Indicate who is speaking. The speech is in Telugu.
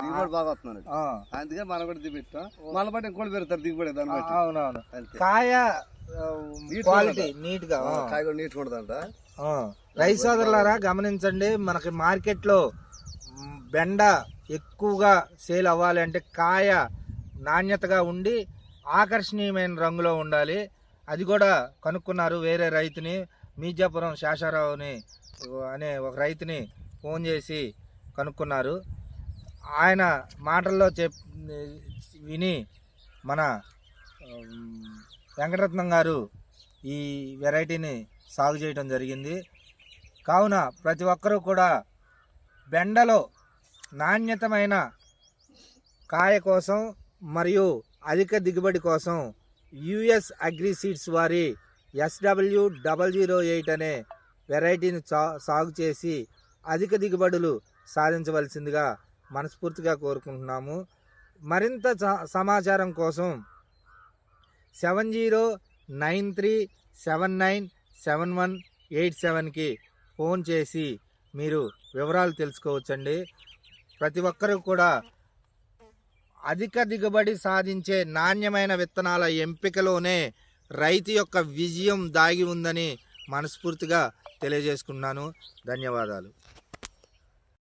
Speaker 1: దిగుబడి బాగా అందుకే మనం కూడా దిగబెట్టాం మళ్ళీ బట్టి ఇంకోటి పెడతారు దిగుబడి దాన్ని బట్టి.
Speaker 2: అవునవును. కాయ క్వాలిటీ. నీట్గా.
Speaker 1: కాయ కూడా ఉండదంట
Speaker 2: ఆ, రైతు సోదరులారా గమనించండి మనకి మార్కెట్లో మ్, బెండ ఎక్కువగా సేల్ అవ్వాలి అంటే కాయ నాణ్యతగా ఉండి ఆకర్షణీయమైన రంగులో ఉండాలి. అది కూడా కనుక్కున్నారు వేరే రైతుని మీజాపురం శేషారావుని అనే ఒక రైతుని ఫోన్ చేసి కనుక్కున్నారు. ఆయన మాటల్లో చెప్ విని మన వెంకటరత్నం గారు ఈ వెరైటీని సాగు చేయడం జరిగింది. కావున ప్రతి ఒక్కరూ కూడా బెండలో నాణ్యతమైన కాయ కోసం మరియు అధిక దిగుబడి కోసం యుఎస్ అగ్రి సీడ్స్ వారి ఎస్డబ్ల్యూ డబల్ జీరో ఎయిట్ అనే వెరైటీని సా- సాగు చేసి అధిక దిగుబడులు సాధించవలసిందిగా మనస్ఫూర్తిగా కోరుకుంటున్నాము. మరింత స- సమాచారం కోసం seven zero nine three seven nine seven one eight సెవెన్కి ఫోన్ చేసి మీరు వివరాలు తెలుసుకోవచ్చండి. ప్రతి ఒక్కరూ కూడా అధిక దిగుబడి సాధించే నాణ్యమైన విత్తనాల ఎంపికలోనే రైతు యొక్క విజయం దాగి ఉందని మనస్ఫూర్తిగా తెలియజేసుకున్నాను. ధన్యవాదాలు.